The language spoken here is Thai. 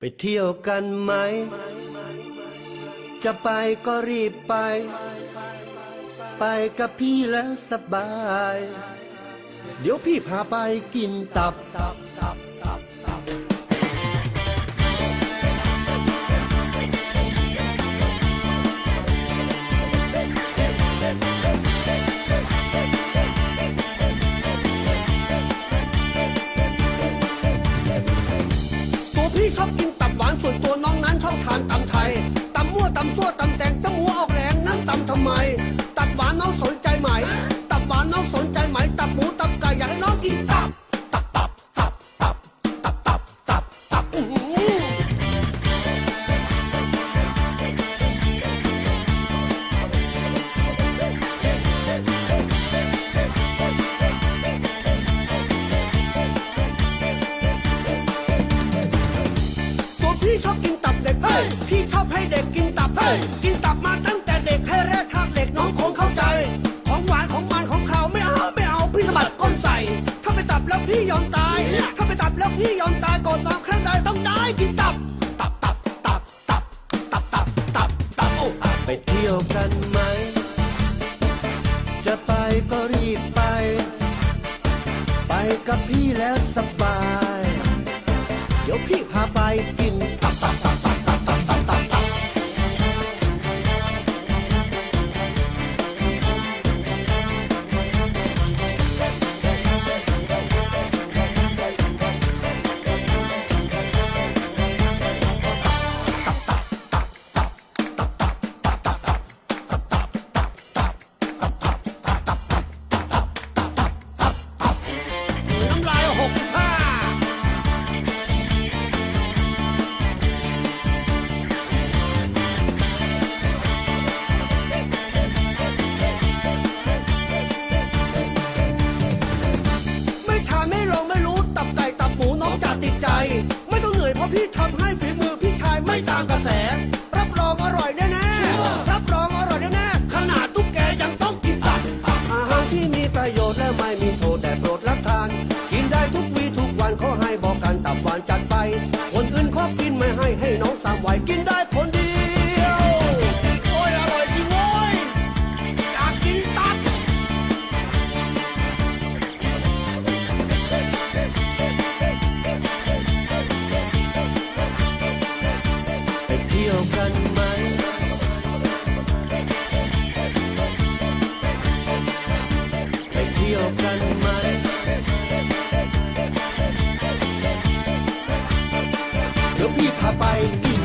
ไปเที่ยวกันไหม จะไปก็รีบไป ไปกับพี่แล้วสบาย เดี๋ยวพี่พาไปกินตับตับตับตับตับชอบกิน ฮ้ยพี่ชอบให้เด็กกินตับเฮ้กินตับมาตั้งแต่เด็กให้แร่ธาตุเหล็กน้องคงเข้าใจ ของหวานของมันของเขาวไม่เอาไม่เอาพี่สะบัดก้นใส่ ถ้าไปตับแล้วพี่ยอมตาย ถ้าไปตับแล้วพี่ยอมตายก่อนนอนครั้งใดต้องได้กินตับ ตับตับตับตับตับตับตับตับโอ้ไปเที่ยวกัน เดี๋ยวพี่พาไปนี่